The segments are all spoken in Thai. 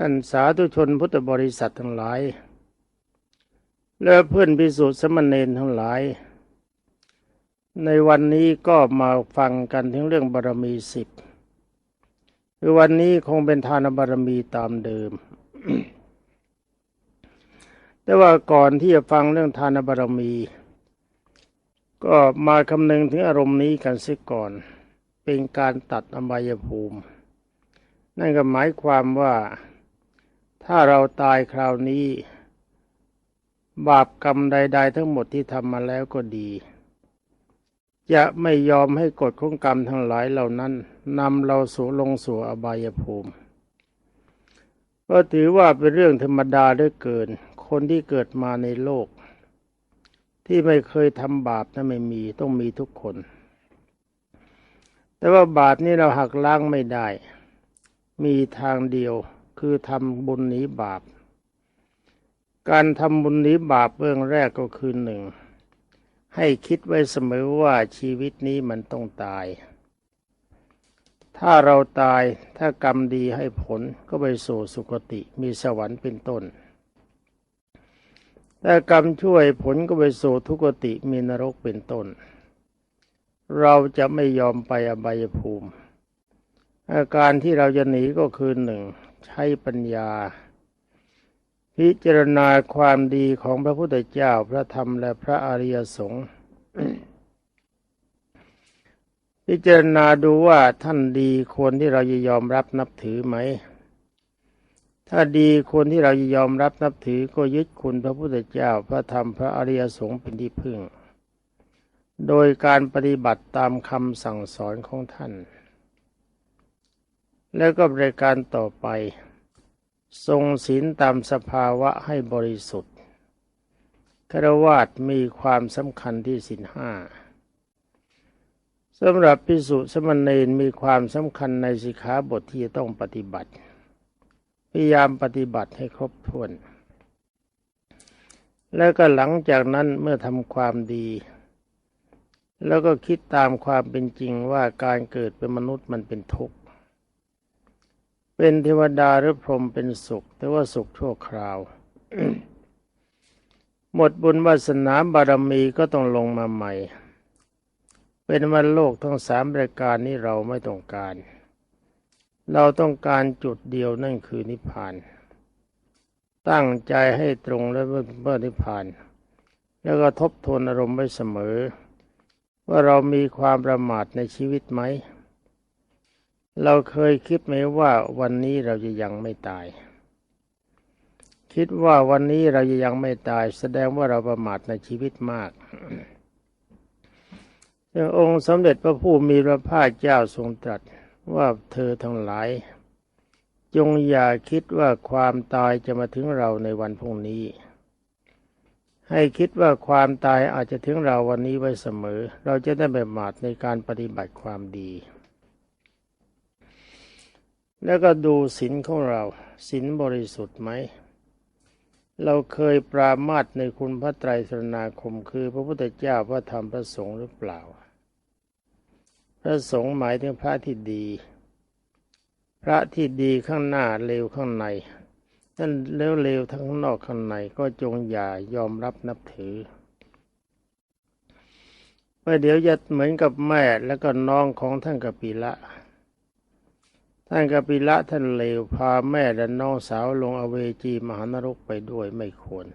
ท่านสาธุชนพุทธบริษัททั้งหลาย และเพื่อนพิสุทธิสมณเณรทั้งหลาย ในวันนี้ก็มาฟังกันถึงเรื่องบารมีสิบคือวันนี้คงเป็นทานบารมีตามเดิม แต่ว่าก่อนที่จะฟังเรื่องทานบารมี ก็มาคำนึงถึงอารมณ์นี้กันเสียก่อน เป็นการตัดอบายภูมิ นั่นก็หมายความว่า ถ้าเราตายคราวนี้ บาปกรรมใด ๆ ทั้งหมดที่ทำมาแล้วก็ดี จะไม่ยอมให้กฎของกรรมทั้งหลายเหล่านั้นนำเราสู่ลงสู่อบายภูมิก็ถือว่าเป็นเรื่องธรรมดาด้วยเกิน คนที่เกิดมาในโลก ที่ไม่เคยทำบาปนั้นไม่มีต้องมีทุกคน แต่ว่าบาปนี้เราหักล้างไม่ได้ มีทางเดียว คือทำบุญหนีบาป การทำบุญหนีบาปเบื้องแรกก็คือหนึ่งให้คิดไว้เสมอว่าชีวิตนี้มันต้องตาย ถ้าเราตายถ้ากรรมดีให้ผลก็ไปสู่สุคติมีสวรรค์เป็นต้นถ้ากรรมช่วยผลก็ไปสู่ทุกติมีนรกเป็นต้น เราจะไม่ยอมไปอบายภูมิ อาการที่เราจะหนีก็คือหนึ่ง ใช้ปัญญา พิจารณาความดีของพระพุทธเจ้าพระธรรมและพระอริยสงฆ์พิจารณาดูว่าท่านดีควรที่เราจะยอมรับนับถือไหม ถ้าดีควรที่เราจะยอมรับนับถือก็ยึดคุณพระพุทธเจ้าพระธรรมพระอริยสงฆ์เป็นที่พึ่ง โดยการปฏิบัติตามคำสั่งสอนของท่าน แล้วก็บริการต่อไป ทรงศีลตามสภาวะให้บริสุทธิ์ครวาสมีความสำคัญที่ศีลห้าสำหรับพิสุสมณเณรมีความสำคัญในสิกขาบทที่จะต้องปฏิบัติ พยายามปฏิบัติให้ครบถ้วน แล้วก็หลังจากนั้นเมื่อทำความดี แล้วก็คิดตามความเป็นจริงว่าการเกิดเป็นมนุษย์มันเป็นทุกข์ เป็นเทวดาหรือพรหมเป็นสุข แต่ว่าสุขชั่วคราว หมดบุญวาสนาบารมีก็ต้องลงมาใหม่ เป็นวันโลกทั้งสามรายการนี้เราไม่ต้องการ เราต้องการจุดเดียวนั่นคือนิพพาน ตั้งใจให้ตรงและเมื่อนิพพาน แล้วก็ทบทวนอารมณ์ไว้เสมอ ว่าเรามีความประมาทในชีวิตไหม เราเคยคิดไหมว่าวันนี้เราจะยังไม่ตาย คิดว่าวันนี้เราจะยังไม่ตาย แสดงว่าเราประมาทในชีวิตมากองค์สมเด็จพระผู้มีพระภาคเจ้าทรงตรัสว่าเธอทั้งหลาย จงอย่าคิดว่าความตายจะมาถึงเราในวันพรุ่งนี้ ให้คิดว่าความตายอาจจะถึงเราวันนี้ไว้เสมอ เราจะได้ประมาทในการปฏิบัติความดี แล้วก็ดูศีลของเราศีลบริสุทธิ์ไหม เราเคยปรามาสในคุณพระไตรสรณาคมคือพระพุทธเจ้าพระธรรมพระสงฆ์หรือเปล่า พระสงฆ์หมายถึงพระที่ดี พระที่ดีข้างหน้าเลวข้างในนั่นแล้วเลวทั้งนอกข้างในก็จงอย่ายอมรับนับถือเมื่อเดี๋ยวจะเหมือนกับแม่แล้วก็น้องของท่านกปิละ ท่านกปิละท่านเลวพาแม่และน้องสาวลงอเวจีมหานรกไปด้วยไม่ควร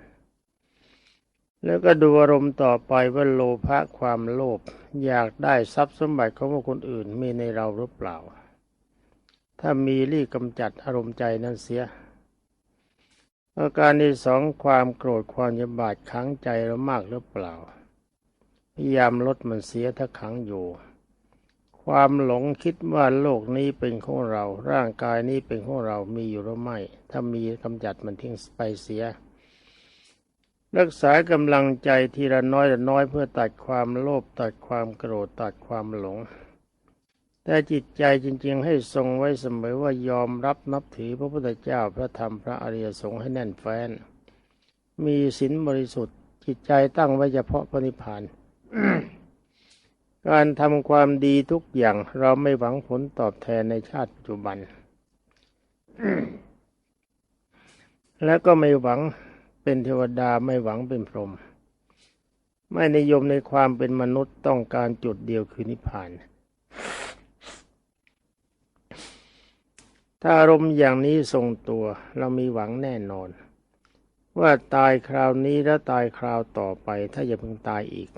แล้วก็ดูอารมณ์ต่อไปว่าโลภะความโลภอยากได้ทรัพย์สมบัติของคนอื่นมีในเราหรือเปล่า ถ้ามีรีบกำจัดอารมณ์ใจนั้นเสียอาการที่สองความโกรธความยบาดขังใจเรามากหรือเปล่า พยายามลดมันเสียถ้าขังอยู่ ความหลงคิดว่าโลกนี้เป็นของเรา ร่างกายนี้เป็นของเรามีอยู่หรือไม่ ถ้ามีกำจัดมันทิ้งไปเสีย รักษากำลังใจทีละน้อยละน้อยเพื่อตัดความโลภตัดความโกรธตัดความหลง แต่จิตใจจริง ๆ ให้ทรงไว้เสมอว่ายอมรับนับถือพระพุทธเจ้าพระธรรมพระอริยสงฆ์ให้แน่นแฟ้น มีศีลบริสุทธิ์ จิตใจตั้งไว้เฉพาะพระนิพพาน การทำความดีทุกอย่างเราไม่หวังผลตอบแทนในชาติปัจจุบัน และก็ไม่หวังเป็นเทวดาไม่หวังเป็นพรหมไม่นิยมในความเป็นมนุษย์ต้องการจุดเดียวคือนิพพาน ถ้าอารมณ์อย่างนี้ทรงตัวเรามีหวังแน่นอน ว่าตายคราวนี้แล้วตายคราวต่อไปถ้าอย่าเพิ่งตายอีก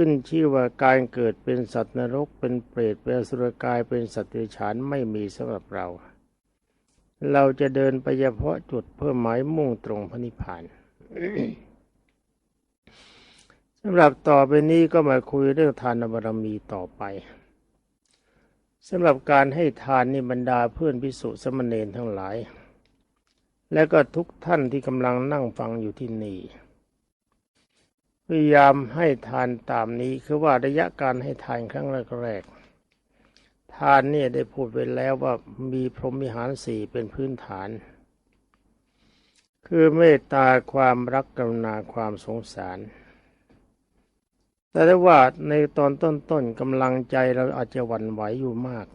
ขึ้นชื่อว่าการเกิดเป็นสัตว์นรกเป็นเปรตเป็นสุรกายเป็นสัตว์เดรัจฉานไม่มีสำหรับเรา เราจะเดินไปเฉพาะจุดเพื่อหมายมุ่งตรงพระนิพพานสำหรับต่อไปนี้ก็มาคุยเรื่องทานบารมีต่อไปสำหรับการให้ทานนี่บรรดาเพื่อนพิสุสมณเณรทั้งหลาย และก็ทุกท่านที่กำลังนั่งฟังอยู่ที่นี่ พยายามให้ทานตามนี้คือว่าระยะการให้ทานครั้งแรกๆทานเนี่ยได้พูดไปแล้วว่ามีพรหมิหารสี่เป็นพื้นฐาน คือเมตตาความรักกรุณาความสงสาร แต่ได้ว่าในตอนต้นๆกำลังใจเราอาจจะหวั่นไหวอยู่มาก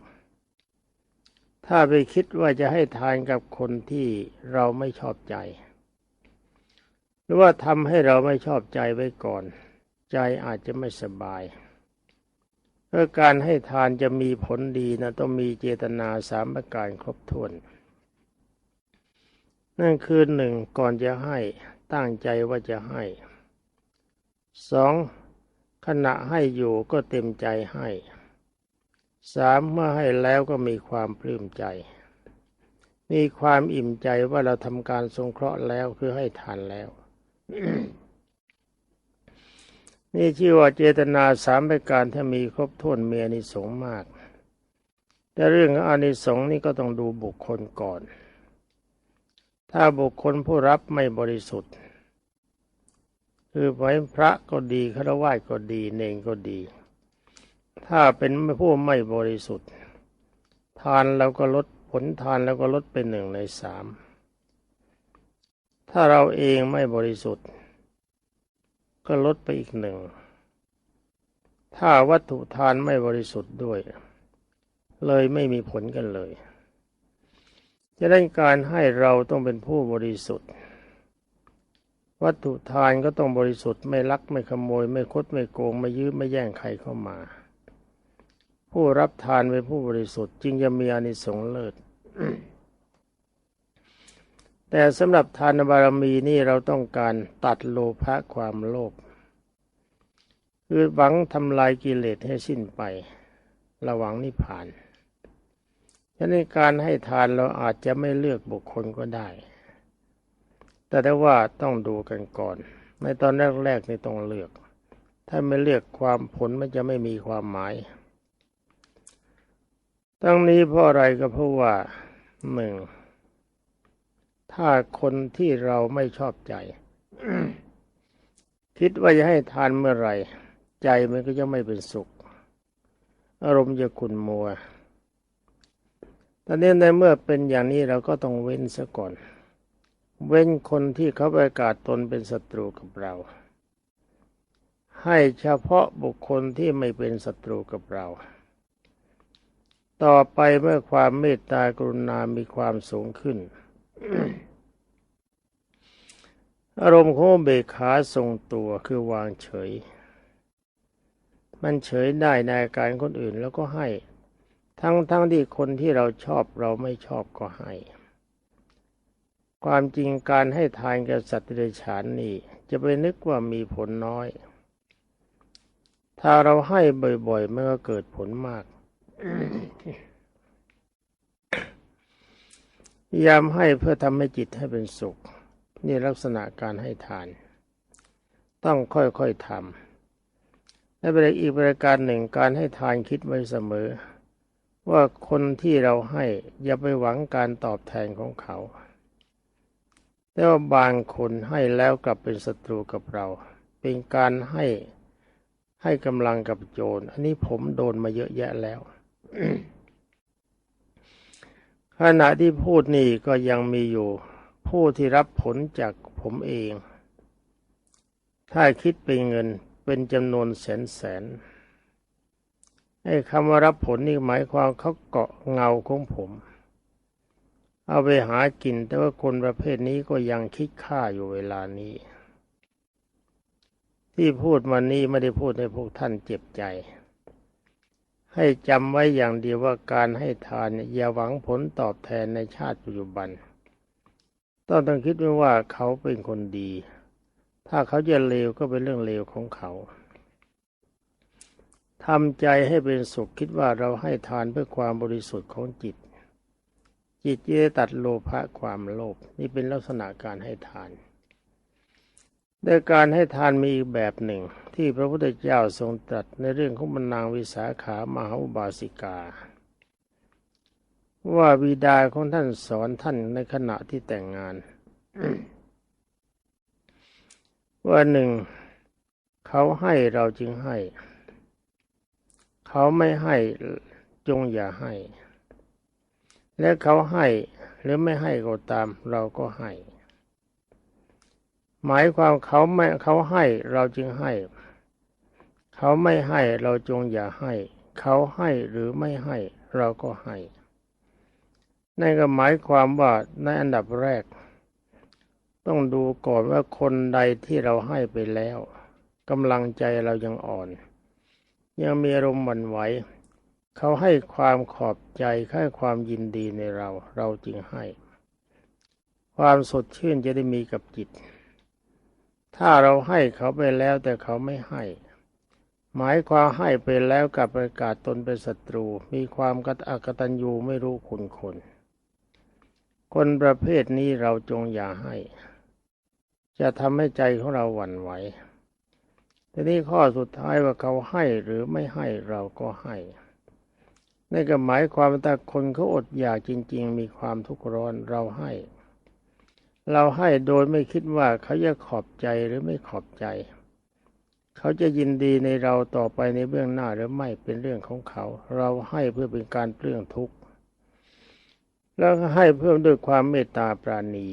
ถ้าไปคิดว่าจะให้ทานกับคนที่เราไม่ชอบใจ หรือว่าทำให้เราไม่ชอบใจไว้ก่อน ใจอาจจะไม่สบายเพื่อการให้ทานจะมีผลดีนะต้องมีเจตนาสามประการครบถ้วน นั่นคือหนึ่งก่อนจะให้ตั้งใจว่าจะให้สองขณะให้อยู่ก็เต็มใจให้สามเมื่อให้แล้วก็มีความปลื้มใจ มีความอิ่มใจว่าเราทำการสงเคราะห์แล้วคือให้ทานแล้ว นี่ชื่อว่าเจตนาสามประการถ้ามีครบถ้วนมีอานิสงส์มาก แต่เรื่องอานิสงส์นี่ก็ต้องดูบุคคลก่อน ถ้าบุคคลผู้รับไม่บริสุทธิ์ คือไว้พระก็ดีฆราวาสก็ดีเนงก็ดี ถ้าเป็นผู้ไม่บริสุทธิ์ ทานเราก็ลดผลทานแล้วก็ลดเป็นหนึ่งในสาม ถ้าเราเองไม่บริสุทธิ์ ก็ลดไปอีกหนึ่ง ถ้าวัตถุทานไม่บริสุทธิ์ด้วย เลยไม่มีผลกันเลย จะได้การให้เราต้องเป็นผู้บริสุทธิ์ วัตถุทานก็ต้องบริสุทธิ์ไม่ลักไม่ขโมย ไม่คดไม่โกง ไม่ยื้อไม่แย่งใครเข้ามา ผู้รับทานเป็นผู้บริสุทธิ์จึงจะมีอานิสงส์เลิศ แต่สำหรับทานบารมีนี่เราต้องการตัดโลภะความโลภคือหวังทำลายกิเลสให้สิ้นไป ระหวังนิพพานฉะนั้นการให้ทานเราอาจจะไม่เลือกบุคคลก็ได้ แต่ได้ว่าต้องดูกันก่อน ในตอนแรกๆนี่ต้องเลือก ถ้าไม่เลือกความผลมันจะไม่มีความหมาย ตั้งนี้เพราะอะไรก็เพราะว่าหนึ่ง ถ้าคนที่เราไม่ชอบใจ คิดว่าจะให้ทานเมื่อไหร่ ใจมันก็จะไม่เป็นสุข อารมณ์จะขุ่นมัว ตอนนี้ในเมื่อเป็นอย่างนี้เราก็ต้องเว้นซะก่อน เว้นคนที่เขาประกาศตนเป็นศัตรูกับเรา ให้เฉพาะบุคคลที่ไม่เป็นศัตรูกับเรา ต่อไปเมื่อความเมตตากรุณามีความสูงขึ้น อารมณ์ของเบกขาทรงตัวคือวางเฉย มันเฉยได้ในอาการคนอื่นแล้วก็ให้ ทั้งทั้งที่คนที่เราชอบเราไม่ชอบก็ให้ ความจริงการให้ทานกับสัตว์เดรัจฉานนี่จะไปนึกว่ามีผลน้อย ถ้าเราให้บ่อยๆมันก็เกิดผลมากพ ยายามให้เพื่อทำให้จิตให้เป็นสุข นี่ลักษณะการให้ทาน ต้องค่อยๆทำและเป็นอีกประการหนึ่งการให้ทานคิดไว้เสมอ ว่าคนที่เราให้อย่าไปหวังการตอบแทนของเขา แต่ว่าบางคนให้แล้วกลับเป็นศัตรูกับเรา เป็นการให้ให้กำลังกับโจร อันนี้ผมโดนมาเยอะแยะแล้ว ขณะที่พูดนี่ก็ยังมีอยู่ ผู้ที่รับผลจากผมเอง ถ้าคิดเป็นเงินเป็นจำนวนแสนแสนไอ้คำว่ารับผลนี่หมายความเขาเกาะเงาของผม เอาไปหากิน แต่ว่าคนประเภทนี้ก็ยังคิดฆ่าอยู่เวลานี้ ที่พูดมานี้ไม่ได้พูดให้พวกท่านเจ็บใจ ให้จำไว้อย่างเดียวว่าการให้ทานอย่าหวังผลตอบแทนในชาติปัจจุบัน ต้องต้องคิดไว้ว่าเขาเป็นคนดี ถ้าเขาจะเลวก็เป็นเรื่องเลวของเขาทำใจให้เป็นสุขคิดว่าเราให้ทานเพื่อความบริสุทธิ์ของจิต จิตจะตัดโลภะความโลภนี่เป็นลักษณะการให้ทาน แต่การให้ทานมีอีกแบบหนึ่ง ที่พระพุทธเจ้าทรงตรัสในเรื่องของมนางวิสาขามหาบาสิกา ว่าบิดาของท่านสอนท่านในขณะที่แต่งงาน ว่าหนึ่ง เขาให้เราจึงให้ เขาไม่ให้จงอย่าให้ และเขาให้หรือไม่ให้ก็ตามเราก็ให้ หมายความเขาไม่เขาให้เราจึงให้ เขาไม่ให้เราจงอย่าให้ เขาให้หรือไม่ให้เราก็ให้นั่นก็หมายความว่าในอันดับแรก ต้องดูก่อนว่าคนใดที่เราให้ไปแล้วกำลังใจเรายังอ่อน ยังมีอารมณ์หวั่นไหวเขาให้ความขอบใจให้ความยินดีในเรา เราจึงให้ ความสดชื่นจะได้มีกับจิต ถ้าเราให้เขาไปแล้วแต่เขาไม่ให้ หมายความให้ไปแล้วกับประกาศตนเป็นศัตรู มีความกตักตัญญูไม่รู้คุณคน คนประเภทนี้เราจงอย่าให้ จะทำให้ใจของเราหวั่นไหวทีนี้ข้อสุดท้ายว่าเขาให้หรือไม่ให้เราก็ให้นั่นก็หมายความว่าคนเขาอดอยากจริง ๆ มีความทุกข์ร้อนเราให้ เราให้โดยไม่คิดว่าเขาจะขอบใจหรือไม่ขอบใจ เขาจะยินดีในเราต่อไปในเบื้องหน้าหรือไม่เป็นเรื่องของเขา เราให้เพื่อเป็นการเปลื้องทุกข์แล้วให้เพื่อด้วยความเมตตาปราณี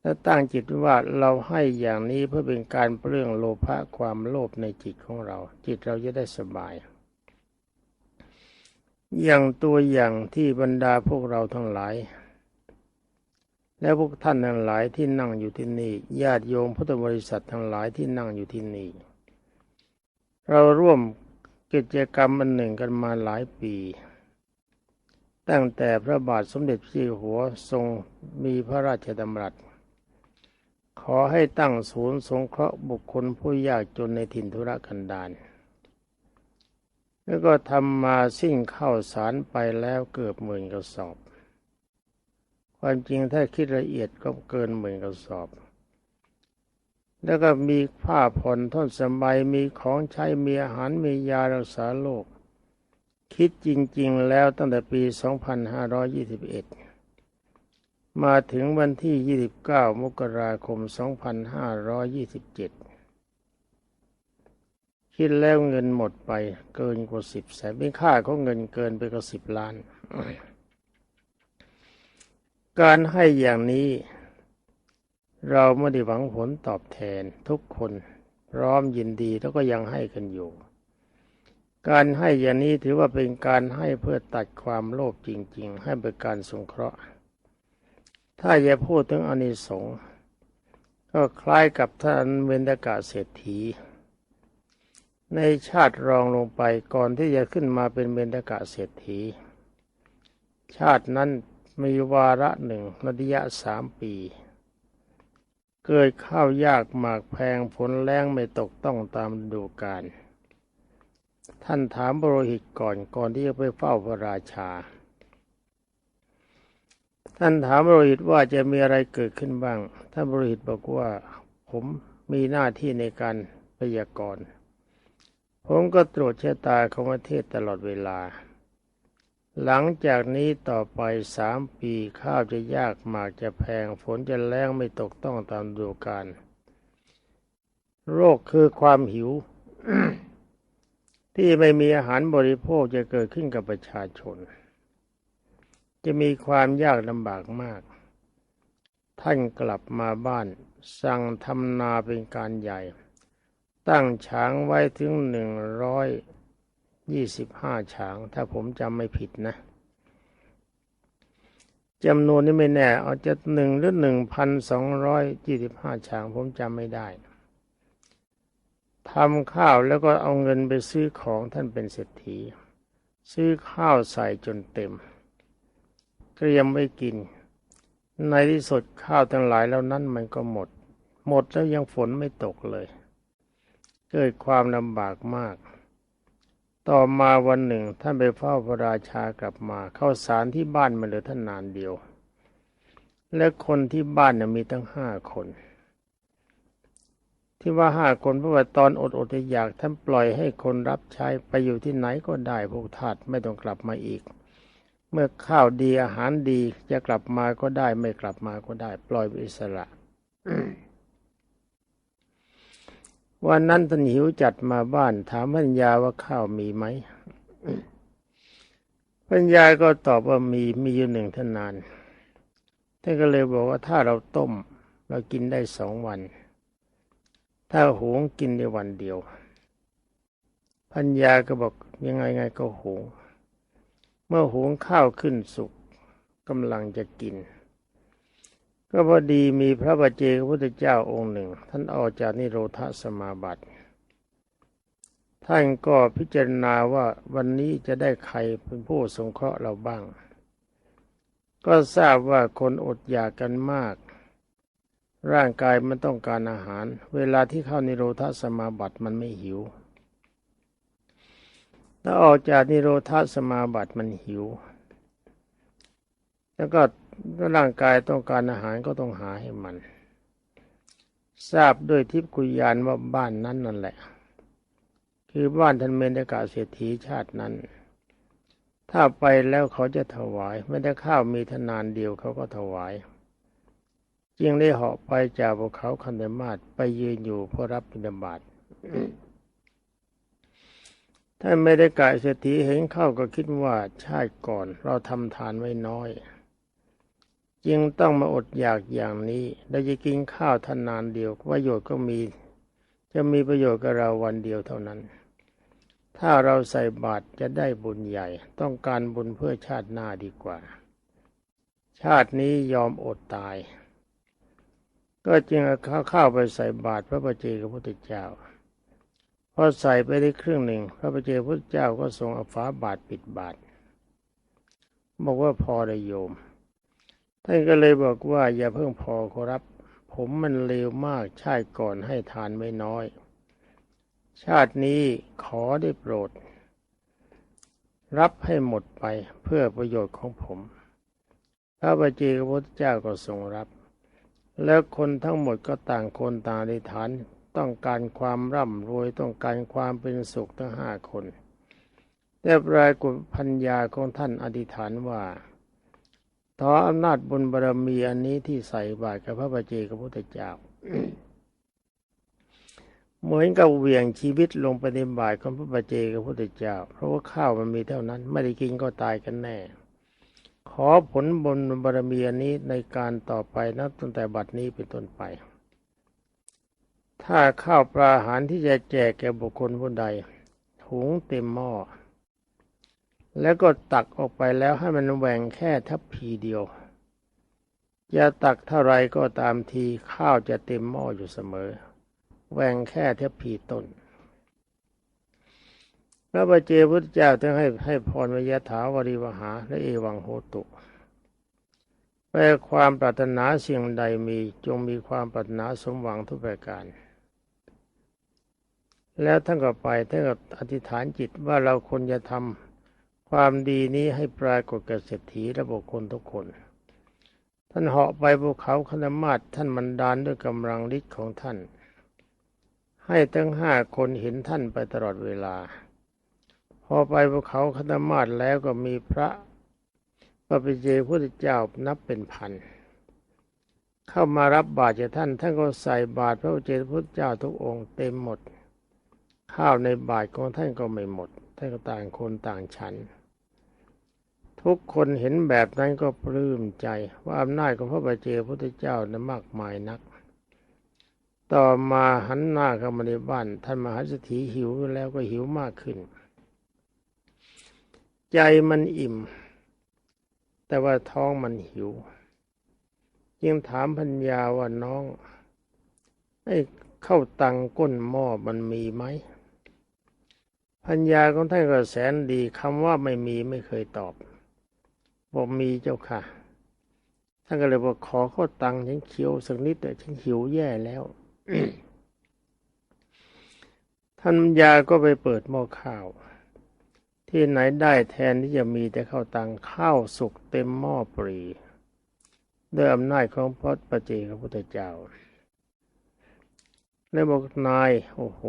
และตั้งจิตว่าเราให้อย่างนี้เพื่อเป็นการเปลื้องโลภะความโลภในจิตของเรา จิตเราจะได้สบาย อย่างตัวอย่างที่บรรดาพวกเราทั้งหลาย และพวกท่านทั้งหลายที่นั่งอยู่ที่นี่ญาติโยมพุทธบริษัททั้งหลายที่นั่งอยู่ที่นี่ เราร่วมกิจกรรมอันหนึ่งกันมาหลายปี ตั้งแต่พระบาทสมเด็จพระเจ้าหัวทรงมีพระราชดำรัส ขอให้ตั้งศูนย์สงเคราะห์บุคคลผู้ยากจนในถิ่นธุรกันดารแล้วก็ทำมาสิ้นข้าวสารไปแล้วเกือบหมื่นกระสอบ ความจริงถ้าคิดละเอียดก็เกินหมื่นกระสอบ แล้วก็มีผ้าผ่อนท่อนสบายมีของใช้มีอาหารมียารักษาโรคคิดจริง ๆ แล้วตั้งแต่ปี 2521 มาถึงวันที่ 29 มกราคม 2527 คิดแล้วเงินหมดไปเกินกว่าสิบแสนเป็นค่าของเงินเกินไปกว่าสิบล้าน การให้อย่างนี้ เราไม่ได้หวังผลตอบแทนทุกคนพร้อมยินดีแล้วก็ยังให้กันอยู่ การให้อย่างนี้ถือว่าเป็นการให้เพื่อตัดความโลภจริง ๆ ให้เป็นการสงเคราะห์ ถ้าจะพูดถึงอนิสงส์ก็คล้ายกับท่านเวนดกาเศรษฐี ในชาติรองลงไปก่อนที่จะขึ้นมาเป็นเบญดกะเศรษฐี ชาตินั้น มีวาระหนึ่งระยะสามปี เกิดข้าวยากหมากแพงผลแรงไม่ตกต้องตามดูการ ท่านถามบรหิตก่อนก่อนที่จะไปเฝ้าพระราชา ท่านถามบริหิตว่าจะมีอะไรเกิดขึ้นบ้าง ท่านบริหิตบอกว่าผมมีหน้าที่ในการพยากรณ์ผมก็ตรวจชะตาของประเทศตลอดเวลา หลังจากนี้ต่อไปสามปีข้าวจะยากหมากจะแพง ฝนจะแรงไม่ตกต้องตามดูการโรคคือความหิว ที่ไม่มีอาหารบริโภคจะเกิดขึ้นกับประชาชน จะมีความยากลำบากมาก ท่านกลับมาบ้าน สั่งทำนาเป็นการใหญ่ ตั้งช้างไว้ถึงหนึ่งร้อย ยี่สิบห้าช้าง ถ้าผมจำไม่ผิดนะจำนวนนี้ไม่แน่ อาจจะหนึ่งหรือหนึ่งพันสองร้อยยี่สิบห้าชาง ผมจำไม่ได้ทำข้าวแล้วก็เอาเงินไปซื้อของท่านเป็นเศรษฐี ซื้อข้าวใส่จนเต็ม เตรียมไว้กิน ในที่สุดข้าวทั้งหลายแล้วนั้นมันก็หมด หมดแล้วยังฝนไม่ตกเลย เกิดความลำบากมาก ต่อมาวันหนึ่งท่านไปเฝ้าพระราชากลับมา เข้าสารที่บ้านมาเหลือท่านนานเดียว และคนที่บ้านน่ะมีตั้งห้าคน ที่ว่าห้าคนเพราะว่าตอนอดอดอยากท่านปล่อยให้คนรับใช้ไปอยู่ที่ไหนก็ได้พวกทาสไม่ต้องกลับมาอีก เมื่อข้าวดีอาหารดีจะกลับมาก็ได้ไม่กลับมาก็ได้ ปล่อยอิสระ วันนั้นท่านหิวจัดมาบ้าน ถามพัญญาว่าข้าวมีไหมพัญญาก็ตอบว่ามีมีอยู่หนึ่งท่านนานท่านก็เลยบอกว่าถ้าเราต้ม เรากินได้สองวัน ถ้าหุงกินได้วันเดียว พัญญาก็บอกยังไงไงก็หุงเมื่อหุงข้าวขึ้นสุกกำลังจะกิน ก็พอดีมีพระบาเจกพุทธเจ้าองค์หนึ่ง ท่านออกจากนิโรธสมาบัติ ท่านก็พิจารณาว่าวันนี้จะได้ใครเป็นผู้สงเคราะห์เราบ้าง ก็ทราบว่าคนอดอยากกันมาก ร่างกายมันต้องการอาหาร เวลาที่เข้านิโรธสมาบัติมันไม่หิวถ้าออกจากนิโรธาสมาบัติมันหิว แล้วก็ ร่างกายต้องการอาหารก็ต้องหาให้มัน ทราบด้วยทิพกุยานว่าบ้านนั้นนั่นแหละ คือบ้านท่านเมนกาเศรษฐีชาตินั้น ถ้าไปแล้วเขาจะถวายไม่ได้ข้าวมีทนานเดียวเขาก็ถวาย จึงได้เหาะไปจากภูเขาคันเดมาศไปยืนอยู่เพื่อรับบิณฑบาตท่านไม่ได้กายเศรษฐีเห็นเข้าก็คิดว่าชาติก่อนเราทำทานไว้น้อย จึงต้องมาอดอยากอย่างนี้เราจะกินข้าวทานนานเดียวประโยชน์ก็มี จะมีประโยชน์กับเราวันเดียวเท่านั้น ถ้าเราใส่บาตรจะได้บุญใหญ่ ต้องการบุญเพื่อชาติหน้าดีกว่า ชาตินี้ยอมอดตาย ก็จึงเอาข้าวไปใส่บาตรพระประเจกับพระพุทธเจ้าพอใส่ไปได้ครึ่งหนึ่ง พระประเจ้าพุทธเจ้าก็ทรงเอาฝาบาทปิดบาทบอกว่าพอได้โยม ท่านก็เลยบอกว่าอย่าเพิ่งพอขอรับ ผมมันเลวมากชาติก่อนให้ทานไม่น้อย ชาตินี้ขอได้โปรด รับให้หมดไปเพื่อประโยชน์ของผมพระประเจ้าพุทธเจ้าก็ทรงรับ แล้วคนทั้งหมดก็ต่างคนต่างได้ฐานต้องการความร่ำรวยต้องการความเป็นสุขทั้งห้าคน แต่ปรากฏพัญญาของท่านอธิษฐานว่า ขออำนาจบุญบารมีอันนี้ที่ใส่บาตรกับพระบาเจกับพระพุทธเจ้าเหมือนกับเวียงชีวิตลงไปในบาตรของพระบาเจกับพระพุทธเจ้า เพราะว่าข้าวมันมีเท่านั้น ไม่ได้กินก็ตายกันแน่ ขอผลบุญบารมีอันนี้ในการต่อไปนับตั้งแต่บัดนี้เป็นต้นไป ถ้าข้าวปลาอาหารที่จะแจกแก่บุคคลผู้ใดหุงเต็มหม้อ แล้วก็ตักออกไปแล้วให้มันแหว่งแค่ทัพพีเดียว จะตักเท่าไรก็ตามทีข้าวจะเต็มหม้ออยู่เสมอ แหว่งแค่ทัพพีต้น พระบาเจพุทธเจ้าต้องให้ให้พรวิยถาวริวหา และเอวังโหตุแปลความปรารถนาสิ่งใดมีจงมีความปรารถนาสมหวังทุกประการแล้วท่านก็ไปท่านก็อธิษฐานจิตว่าเราควรจะทำ ความดีนี้ให้ปรากฏแก่เศรษฐีและบุคคลทุกคน ท่านเหาะไปภูเขาคณมาศท่านมันดานด้วยกำลังฤทธิ์ของท่าน ให้ทั้งห้าคนเห็นท่านไปตลอดเวลา พอไปภูเขาคณมาศแล้วก็มีพระพระปิเจพุทธเจ้านับเป็นพัน เข้ามารับบาตรจากท่าน ท่านก็ใส่บาตรพระเจพุทธเจ้าทุกองค์เต็มหมด ข้าวในบาตรของท่านก็ไม่หมด ท่านก็ต่างคนต่างฉัน ทุกคนเห็นแบบนั้นก็ปลื้มใจ ว่าอำนาจของพระบาเจพุทธเจ้านั้นมากมายนัก ต่อมาหันหน้าเข้ามาในบ้านท่านมหาสถีหิวแล้วก็หิวมากขึ้น ใจมันอิ่ม แต่ว่าท้องมันหิว จึงถามพัญญาว่าน้องไอ้ข้าวตังก้นหม้อมันมีไหม พัญญาของท่านก็แสนดีคำว่าไม่มีไม่เคยตอบ บอกมีเจ้าค่ะ ท่านก็เลยบอกขอข้าตังค์ฉันเคี้ยวสักนิดแต่ฉันหิวแย่แล้วท่านยาก็ไปเปิดหม้อข้าว ที่ไหนได้แทนที่จะมีแต่ข้าวตังข้าวสุกเต็มหม้อปรีด้วยอำนาจของพระประเจกพระพุทธเจ้า แล้วบอกนาย โอ้โห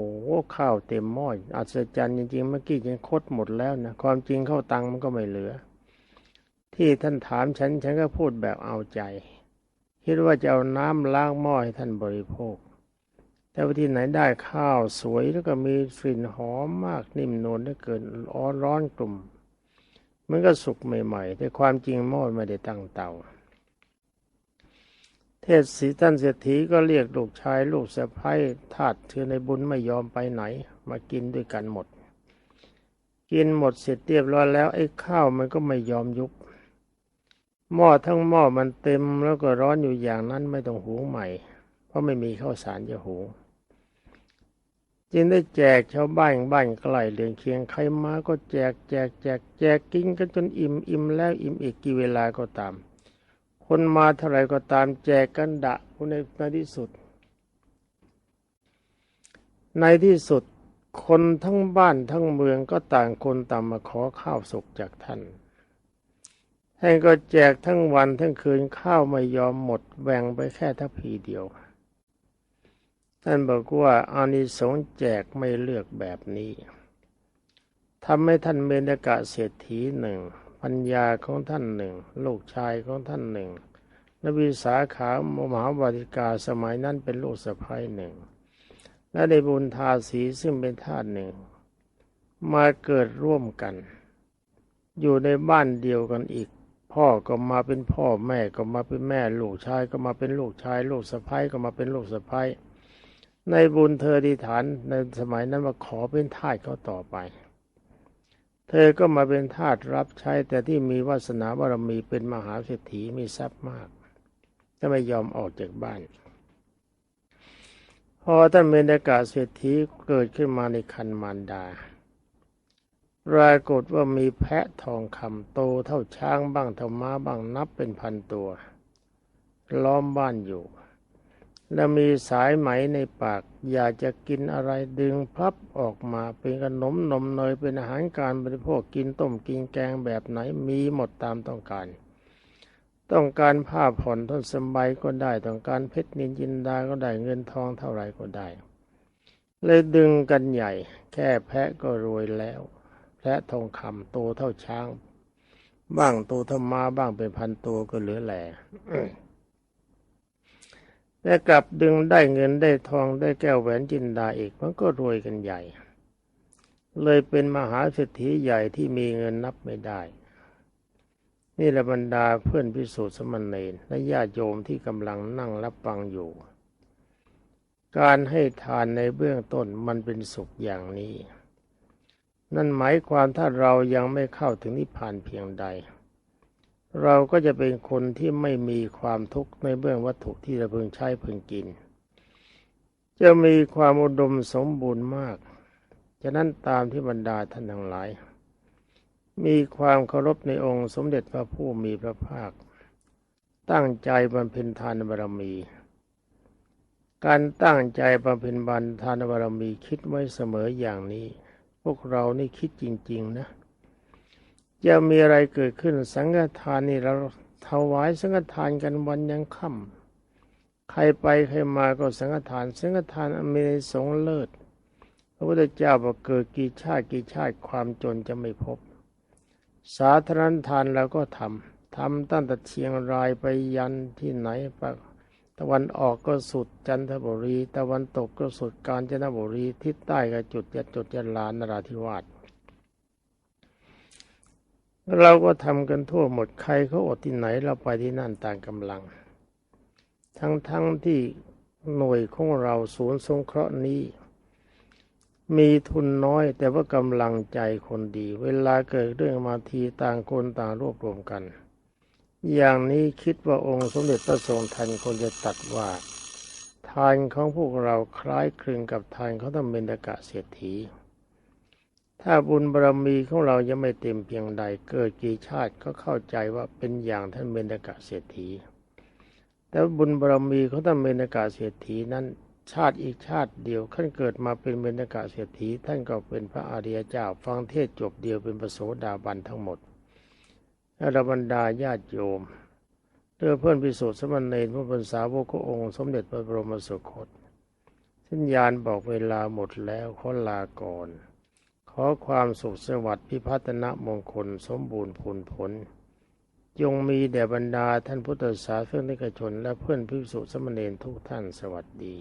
ข้าวเต็มหม้ออัศจรรย์จริงๆ เมื่อกี้ยังคดหมดแล้วนะ ความจริงเข้าตังมันก็ไม่เหลือ ที่ท่านถามฉัน ฉันก็พูดแบบเอาใจ คิดว่าจะเอาน้ำล้างหม้อให้ท่านบริโภค แต่ว่าที่ไหนได้ข้าวสวยแล้วก็มีกลิ่นหอมมากนิ่มนวลเหลือเกินร้อนร้อนกลุ่ม มันก็สุกใหม่ๆ แต่ความจริงหม้อไม่ได้ตั้งเตา เทศสีท่านเศรษฐีก็เรียกลูกชายลูกสะพ้ายทาสเธอในบุญไม่ยอมไปไหน มากินด้วยกันหมด กินหมดเสร็จเรียบร้อยแล้วไอ้ข้าวมันก็ไม่ยอมยุบหม้อทั้งหม้อมันเต็มแล้วก็ร้อนอยู่อย่างนั้นไม่ต้องหุงใหม่ เพราะไม่มีข้าวสารจะหุงจึงได้แจกชาวบ้านบ้านใกล้เรือนเคียงใครมาก็แจกแจกแจกแจกกินกันจนอิ่มอิ่มแล้วอิ่มอีกกี่เวลาก็ตาม คนมาเท่าไหร่ก็ตามแจกกันดะในในที่สุด ในที่สุดคนทั้งบ้านทั้งเมืองก็ต่างคนต่างมาขอข้าวสุกจากท่าน ท่านก็แจกทั้งวันทั้งคืนข้าวไม่ยอมหมดแบ่งไปแค่ทัพพีเดียว ท่านบอกว่าอานิสงส์แจกไม่เลือกแบบนี้ทำให้ท่านเมนกะเศรษฐีหนึ่ง ปัญญาของท่านหนึ่ง ลูกชายของท่านหนึ่งและวิสาขามหาวาติกาสมัยนั้นเป็นลูกสะพ้ายหนึ่ง และในบุญทาสีซึ่งเป็นทาสหนึ่ง มาเกิดร่วมกัน อยู่ในบ้านเดียวกันอีก พ่อก็มาเป็นพ่อแม่ก็มาเป็นแม่ ลูกชายก็มาเป็นลูกชาย ลูกสะพ้ายก็มาเป็นลูกสะพ้ายในบุญเธอดีฐานในสมัยนั้นมาขอเป็นทาสเขาต่อไป เธอก็มาเป็นทาสรับใช้แต่ที่มีวาสนาบารมีเป็นมหาเศรษฐีมีทรัพย์มากจะไม่ยอมออกจากบ้าน พอท่านเมนากาเศรษฐีเกิดขึ้นมาในคันมารดาปรากฏว่ามีแพะทองคำโตเท่าช้างบ้างเท่าม้าบ้างนับเป็นพันตัว ล้อมบ้านอยู่ และมีสายไหมในปาก อยากจะกินอะไรดึงพับออกมาเป็นขนมนมเนยเป็นอาหารการบริโภคกินต้มกินแกงแบบไหนมีหมดตามต้องการ ต้องการผ้าผ่อนท่อนสบายก็ได้ ต้องการเพชรนินจินดาก็ได้เงินทองเท่าไหร่ก็ได้ เลยดึงกันใหญ่ แค่แพะก็รวยแล้วแพะทองคำโตเท่าช้าง บ้างโตเท่ามาบ้างเป็นพันตัวก็เหลือแหล่ และกลับดึงได้เงินได้ทองได้แก้วแหวนจินดาอีกมันก็รวยกันใหญ่ เลยเป็นมหาเศรษฐีใหญ่ที่มีเงินนับไม่ได้ นี่แหละบรรดาเพื่อนพิสูจน์สมณเณรและญาติโยมที่กำลังนั่งรับฟังอยู่ การให้ทานในเบื้องต้นมันเป็นสุขอย่างนี้ นั่นหมายความถ้าเรายังไม่เข้าถึงนิพพานเพียงใด เราก็จะเป็นคนที่ไม่มีความทุกข์ในเบื้องวัตถุที่เราพึงใช้พึงกิน จะมีความอุดมสมบูรณ์มาก ฉะนั้นตามที่บรรดาท่านทั้งหลาย มีความเคารพในองค์สมเด็จพระผู้มีพระภาค ตั้งใจบำเพ็ญทานบารมี การตั้งใจบำเพ็ญบันทานบารมีคิดไว้เสมออย่างนี้ พวกเรานี่คิดจริง ๆ นะ จะมีอะไรเกิดขึ้น สังฆทานนี่เราถวายสังฆทานกันวันยังค่ำใครไปใครมาก็สังฆทาน สังฆทานอเมีในสงเลิศพระพุทธเจ้าบอกเกิดกี่ชาติกี่ชาติความจนจะไม่พบ สาธารณทานเราก็ทำทำตั้งแต่เชียงรายไปยันที่ไหนปะตะวันออกก็สุดจันทบุรี ตะวันตกก็สุดกาญจนบุรีทิศใต้ก็จุดยจุดยะลานราธิวาส เราก็ทำกันทั่วหมดใครเขาอดที่ไหนเราไปที่นั่นต่างกำลัง ทั้งทั้งที่หน่วยของเราศูนย์สงเคราะห์นี้ มีทุนน้อย แต่ว่ากำลังใจคนดี เวลาเกิดเรื่องมาทีต่างคนต่างรวบรวมกัน อย่างนี้คิดว่าองค์สมเด็จพระทรงทันควรจะตัดว่า ทานของพวกเราคล้ายคลึงกับทานของท่านเบญกะเศรษฐี ถ้าบุญบารมีของเรายังไม่เต็มเพียงใด เกิดกี่ชาติก็เข้าใจว่าเป็นอย่างท่านเบญกะเศรษฐี แต่บุญบารมีของท่านเบญกะเศรษฐีนั้นชาติอีกชาติเดียวขั้นเกิดมาเป็นเบญกะเศรษฐี ท่านก็เป็นพระอริยเจ้าฟังเทศจบเดียวเป็นประโสดาบันทั้งหมดและบรรดาญาติโยมเพื่อเพื่อนพิสูจน์สมณเณรผู้เป็นสาวกองค์สมเด็จพระบรมสุคตสัญญาณบอกเวลาหมดแล้วขอลาก่อน ขอความสุขสวัสดิ์พิพัฒนมงคลสมบูรณ์ผลผล จงมีแด่บรรดาท่านพุทธศาสนิกชน และเพื่อนพิสุสมณีทุกท่านสวัสดี